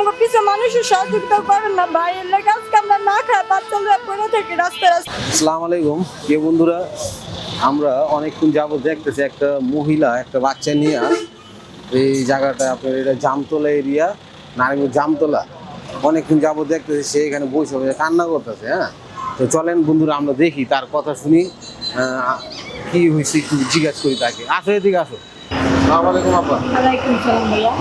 আমাকে মানুষের সহযোগিতা করেন না ভাই। আজকে আমরা না খাই বাচ্চারা পড়ে থাকি রাস্তায় রাস্তায়। আলাইকুম। কে বন্ধুরা, আমরা অনেকক্ষণ যাবত দেখতেছি একটা মহিলা, একটা বাচ্চা নিয়ে। এই জায়গাটা আপনার এটা জামতলা এরিয়া, নারায়ণগঞ্জ জামতলা। অনেকক্ষণ যাবত দেখতেছি সে এখানে বসে বসে কান্না করতেছে হ্যাঁ? তো চলেন বন্ধুরা, আমরা দেখি তার কথা শুনি কি হয়েছে একটু জিজ্ঞাসা করি তাকে। আসো এদিকে আসো। আসসালামু আলাইকুম আপা। ওয়ালাইকুম সালাম ভাইয়া।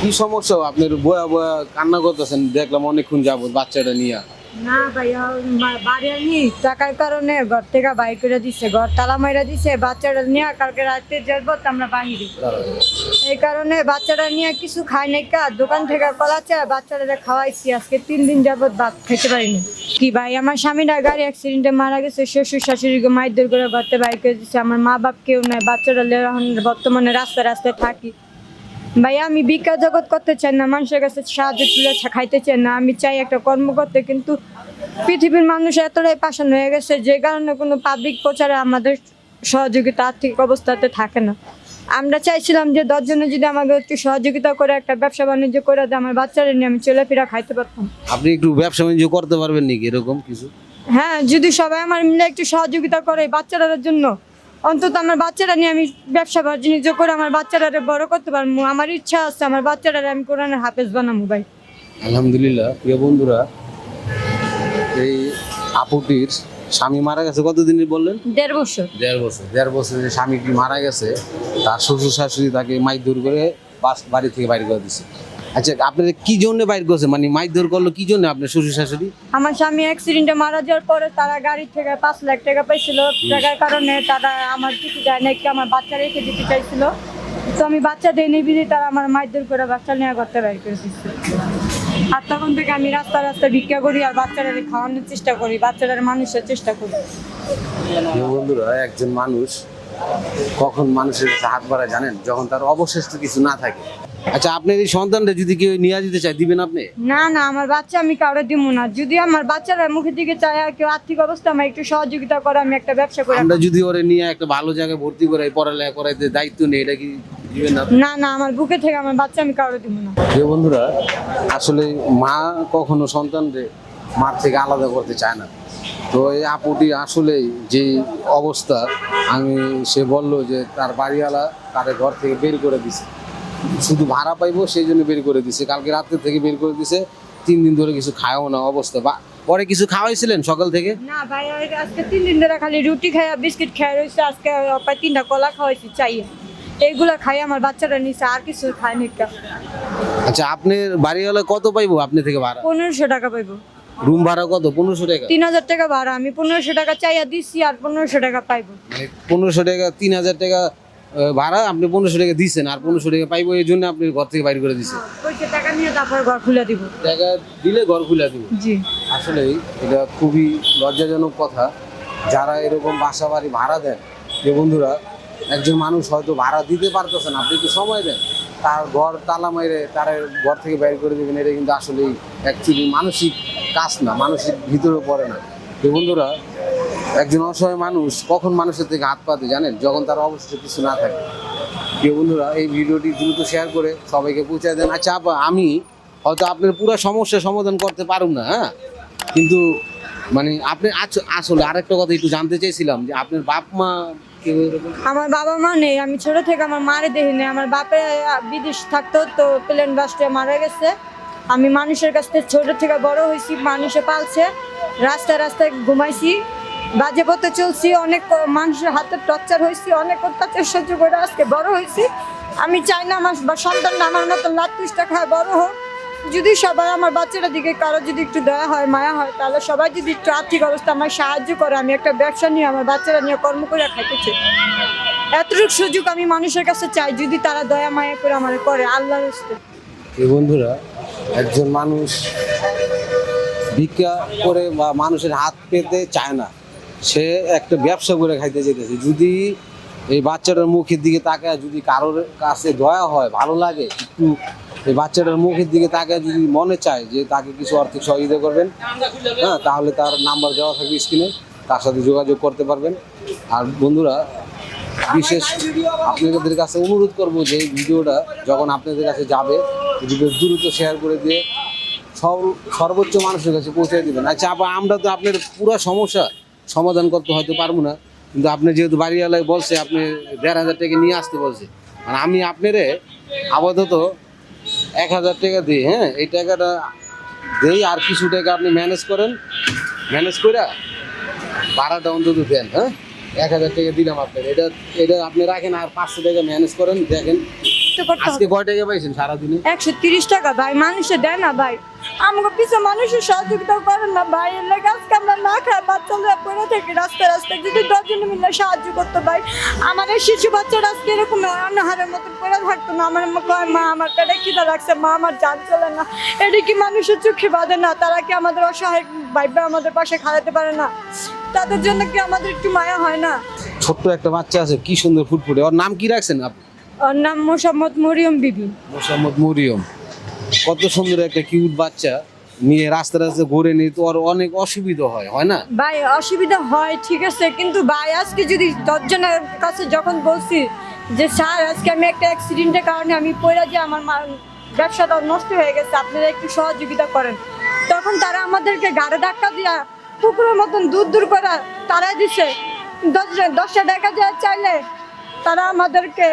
কি সমস্যা? আপনার বয়া বয়া কান্না করতেছেন দেখলাম অনেকক্ষণ যাব বাচ্চাটা নিয়ে। না ভাইয়া বাড়ি আনি টাকার কারণে ঘর থেকে বাইর করে দিছে, ঘর তালা মাইরা দিছে, বাচ্চাটা নিয়ে কালকে রাতে যাব তো আমরা বাহিরে। এই কারণে বাচ্চারা নিয়ে কিছু খাই নাই কা, দোকান থেকে কলা চা বাচ্চারা খাওয়াইছি, আজকে তিন দিন যাবত ভাত খেতে পারিনি। কি ভাই, আমার স্বামীরা গাড়ি অ্যাক্সিডেন্টে মারা গেছে, শ্বশুর শাশুড়িকে মাইদের করে ঘরতে বাইর করে দিচ্ছে আমার মা বাপ কেউ নাই বাচ্চারা এখন বর্তমানে রাস্তায় রাস্তায় থাকি। ভাই আমি ভিক্ষা জগৎ করতে চাই না মানুষের কাছে সাহায্য তুলে খাইতে চাই না। আমি চাই একটা কর্ম করতে কিন্তু পৃথিবীর মানুষ এতটাই পাশান হয়ে গেছে যে কারণে কোনো পাবলিক প্রচারে আমাদের সহযোগিতা আর্থিক অবস্থাতে থাকে না। আমরা চাইছিলাম যে দশজনে যদি আমাকে একটু সহযোগিতা করে একটা ব্যবসা বাণিজ্য করে দেয় আমার বাচ্চারা নিয়ে আমি চলাফেরা খাইতে পারতাম। আপনি একটু ব্যবসা বাণিজ্য করতে পারবেন নাকি এরকম কিছু? হ্যাঁ যদি সবাই আমার মিলে একটু সহযোগিতা করে বাচ্চাদের জন্য। অন্তত আমার বাচ্চারা নিয়ে আমি ব্যবসা বাণিজ্য করে আমার বাচ্চারা বড় করতে পারব আমার ইচ্ছা আছে আমার বাচ্চারা আমি কোরআনের হাফেজ বানাবো ভাই। আলহামদুলিল্লাহ প্রিয় বন্ধুরা এই আপুটির স্বামী মারা গেছে কতদিনের বললেন? দেড় বছর। দেড় বছর দেড় বছরের স্বামীটি মারা গেছে তার শ্বশুর শাশুড়ি তাকে মাইদুর করে বাস বাড়ি থেকে বাইর করে দিছে। আচ্ছা আপনার কি জন্য বাইর করছে মানে মাইদুর করল কি জন্য আপনার শ্বশুর শাশুড়ি? আমার স্বামী অ্যাক্সিডেন্টে মারা যাওয়ার পরে তারা গাড়ি থেকে পাঁচ লাখ টাকা পাইছিল। টাকার কারণে তারা আমার কিছু দেয় না একটু আমার বাচ্চা রেখে দিতে চাইছিল। তো আমি বাচ্চা দিয়ে নিবি তারা আমার মারধর করে বাচ্চা নেওয়া করতে বাইর করে দিচ্ছে আর তখন থেকে আমি রাস্তা রাস্তা ভিক্ষা করি আর বাচ্চারা খাওয়ানোর চেষ্টা করি বাচ্চারা মানুষের চেষ্টা করি। বন্ধুরা একজন মানুষ কখন মানুষের হাত বাড়ায় জানেন? যখন তার অবশিষ্ট কিছু না থাকে। আচ্ছা আপনার এই সন্তানটা যদি কেউ নিয়ে যেতে চায় দিবেন আপনি? না না আমার বাচ্চা আমি কাউরে দিব না। যদি আমার বাচ্চারা মুখের দিকে চায় আর কেউ আর্থিক অবস্থা আমার একটু সহযোগিতা করে আমি একটা ব্যবসা করে আমরা যদি ওরে নিয়ে একটা ভালো জায়গায় ভর্তি করে পড়ালেখা করাইতে দায়িত্ব নেই এটা কি দিবেন না না না আমার বুকে থেকে আমার বাচ্চা আমি কাউরে দিব না। প্রিয় বন্ধুরা আসলে মা কখনো সন্তানকে মার থেকে আলাদা করতে চায় না। তো এই আপুটি আসলেই যে অবস্থা আমি সে বলল যে তার বাড়িওয়ালা তাদের ঘর থেকে বের করে দিছে। শুধু ভাড়া পাইবো সেই জন্য বের করে দিছে। কালকে রাত্রে থেকে বের করে দিছে। তিন দিন ধরে কিছু খাওয়াও না অবস্থা। বা পরে কিছু খাওয়াইছিলেন সকাল থেকে? না ভাই আজকে তিন দিন ধরে খালি রুটি খাই আর বিস্কিট খাই রয়েছে আজকে প্রায় তিনটা কলা খাওয়াইছি চাই। এইগুলা খাই আমার বাচ্চারা নিছে আর কিছু খায় নি আচ্ছা আপনার বাড়িওয়ালা কত পাইবো আপনি থেকে ভাড়া? পনেরোশো টাকা পাইবো। রুম ভাড়া কত? পনেরোশো টাকা? তিন হাজার টাকা ভাড়া। আমি পনেরোশো টাকা চাইয়া দিছি আর পনেরোশো টাকা পাইবো। মানে পনেরোশো টাকা তিন হাজার টাকা ভাড়া আপনি পনেরোশো টাকা দিচ্ছেন আর পনেরোশো টাকা পাইবো এই জন্য আপনি ঘর থেকে বাইর করে দিচ্ছেন পয়সা টাকা নিয়ে তারপর ঘর খুলে দিব। টাকা দিলে ঘর খুলে দিব। জি। আসলেই এটা খুবই লজ্জাজনক কথা। যারা এরকম বাসা বাড়ি ভাড়া দেন যে বন্ধুরা একজন মানুষ হয়তো ভাড়া দিতে পারতেছে না আপনি একটু সময় দেন। তার ঘর তালা মাইরে তার ঘর থেকে বাইর করে দেবেন এটা কিন্তু আসলেই অ্যাকচুয়ালি মানসিক কাজ না মানসিক ভিতরে পড়ে না। যে বন্ধুরা একজন অসহায় মানুষ কখন মানুষের থেকে হাত পাতে জানেন? যখন তার অবশ্যই কিছু না থাকে। প্রিয় বন্ধুরা, এই ভিডিওটি দ্রুত শেয়ার করে সবাইকে পৌঁছে দেন। আচ্ছা আপা, আমি হয়তো আপনার পুরো সমস্যার সমাধান করতে পারুম না হ্যাঁ? কিন্তু মানে আপনি আসলে আরেকটা কথা একটু জানতে চাইছিলাম যে আপনার বাপ মা কেউ আমার বাবা মা নেই। আমি ছোট থেকে আমার মারে দেখিনি আমার বাপে বিদেশ থাকতো তো প্লেন বাসটা মারা গেছে। আমি মানুষের কাছ থেকে ছোট থেকে বড় হয়েছি, মানুষে পালছে। রাস্তায় রাস্তায় ঘুমাইছি। বাজে পথে চলছি, অনেক মানুষের হাতে টর্চার হয়েছি, অনেক অত্যাচার সহ্য করে আজকে বড় হয়েছি। আমি চাই না আমার বা সন্তানটা আমার মতো লাতুষ্টা খায় বড় হোক। যদি সবাই আমার বাচ্চারা দিকে কারও যদি একটু দয়া হয়, মায়া হয়, তাহলে সবাই যদি একটু আর্থিক অবস্থা আমার সাহায্য করে, আমি একটা ব্যবসা নিয়ে, আমার বাচ্চারা নিয়ে কর্ম করে খাইতে চাই এতটুকু সুযোগ আমি মানুষের কাছে চাই, যদি তারা দয়া, মায়া করে আমার করে, আল্লাহর এই বন্ধুরা, একজন মানুষ ভিক্ষা করে বা মানুষের হাত পেতে চায় না। সে একটা ব্যবসা করে খাইতে যেতেছে যদি এই বাচ্চাটার মুখের দিকে তাকায়, যদি কারোর কাছে দয়া হয়, ভালো লাগে, একটু এই বাচ্চাটার মুখের দিকে তাকায়, যদি মনে চায় যে তাকে কিছু আর্থিক সহযোগিতা করবেন হ্যাঁ তাহলে তার নাম্বার দেওয়া থাকবে স্ক্রিনে, তার সাথে যোগাযোগ করতে পারবেন। আর বন্ধুরা, বিশেষ আপনাদের কাছে অনুরোধ করব যে এই ভিডিওটা যখন আপনাদের কাছে যাবে দ্রুত শেয়ার করে দিয়ে সর্বোচ্চ মানুষের কাছে পৌঁছে দেবেন। আচ্ছা আমরা তো আপনার পুরো সমস্যা সমাধান করতে হয়তো পারব না। কিন্তু আপনি যেহেতু বাড়িওয়ালায় বলছে, আপনি দেড় হাজার টাকা নিয়ে আসতে বলছে। মানে আমি আপনারে আপাতত এক হাজার টাকা দিই হ্যাঁ? এই টাকাটা দেই আর কিছু টাকা আপনি ম্যানেজ করেন। ম্যানেজ করে ভাড়াটা অন্তত দেন হ্যাঁ? এক হাজার টাকা দিলাম আপনার। এটা এটা আপনি রাখেন আর পাঁচশো টাকা ম্যানেজ করেন, দেখেন তো করতে আজকে কয় টাকা পাইছেন সারাদিনে? একশো তিরিশ টাকা ভাই। মানুষে দেয় না ভাই। আমাকে পিছু মানুষের সহযোগিতা করেন না ভাই। এর লাগে আজকে আমরা না খাই বাচ্চারা পড়ে থাকি রাস্তায় রাস্তায়। যদি দশজন মিলে সাহায্য করতে ভাই। আমাদের শিশু বাচ্চারা আজকে এরকম অনাহারের মতন পড়ে থাকতো না। আমার কয় মা আমার পেটে খিদা লাগছে। মা আমার জান চলে না। এটা কি মানুষের চোখে বাঁধে না? তারা কি আমাদের অসহায় ভাইবে আমাদের পাশে খাওয়াতে পারে না? তাদের জন্য কি আমাদের একটু মায়া হয় না? ছোট্ট একটা বাচ্চা আছে কি সুন্দর ফুটফুটে। ওর নাম কি রাখছেন আপনি? ওর নাম মোসাম্মদ মরিয়ম বিবি। মোসাম্মদ মরিয়ম। কত সুন্দর একটা কিউট বাচ্চা। নিয়ে রাস্তা রাস্তা ঘুরে নিয়ে তো ওর অনেক অসুবিধা হয় হয় না? ভাই অসুবিধা হয় ঠিক আছে কিন্তু ভাই আজকে যদি দশজনের কাছে যখন বলছি যে স্যার আজকে আমি একটা অ্যাক্সিডেন্টের কারণে আমি পড়ে যে আমার ব্যবসাটা নষ্ট হয়ে গেছে আপনারা একটু সহযোগিতা করেন। তখন তারা আমাদেরকে গাড়ে ধাক্কা দিয়া কুকুরের মতন দূর দূর করে তারা দিছে। দশ দশটা টাকা দেওয়া চাইলে তারা আমাদেরকে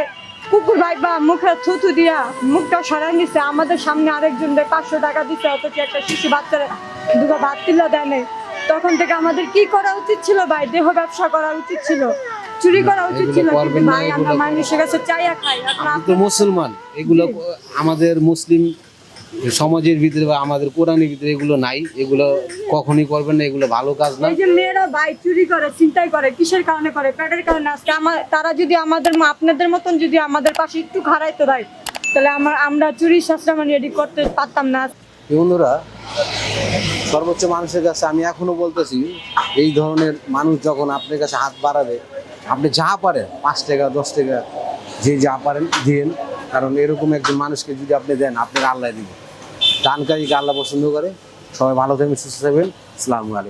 কুকুর ভাই বা মুখে থুতু দিয়া মুখটা সরাই নিছে। আমাদের সামনে আরেকজন দেয় পাঁচশো টাকা দিচ্ছে অথচ একটা শিশু বাচ্চারা দুটো ভাত তুলে দেয়। তখন থেকে আমাদের কি করা উচিত ছিল ভাই? দেহ ব্যবসা করা উচিত ছিল চুরি করা উচিত ছিল। কিন্তু ভাই আমরা এগুলো- মানুষের কাছে চাইয়া খাই। মুসলমান এগুলো আমাদের মুসলিম সমাজের ভিতরে বা আমাদের কোরআনের ভিতরে এগুলো নাই এগুলো কখনই করবেন না এগুলো ভালো কাজ না। এই যে মেয়েরা ভাই চুরি করে চিন্তাই করে কিসের কারণে করে পেটের কারণে আজকে আমার তারা যদি আমাদের মা- আপনাদের মতন যদি আমাদের পাশে একটু খারাইতো ভাই তাহলে আমার আমরা চুরি শাস্ত্র মানে রেডি করতে পারতাম না। এই বন্ধুরা সর্বোচ্চ মানুষের কাছে আমি এখনও বলতেছি এই ধরনের মানুষ যখন আপনার কাছে হাত বাড়াবে আপনি যা পারেন পাঁচ টাকা দশ টাকা যে যা পারেন দিন কারণ এরকম একজন মানুষকে যদি আপনি দেন, আপনার আল্লাহ দিবেন দানকারীকে আল্লাহ পছন্দ করে। সবাই ভালো থাকবেন, সুস্থ থাকবেন। আসসালামু আলাইকুম।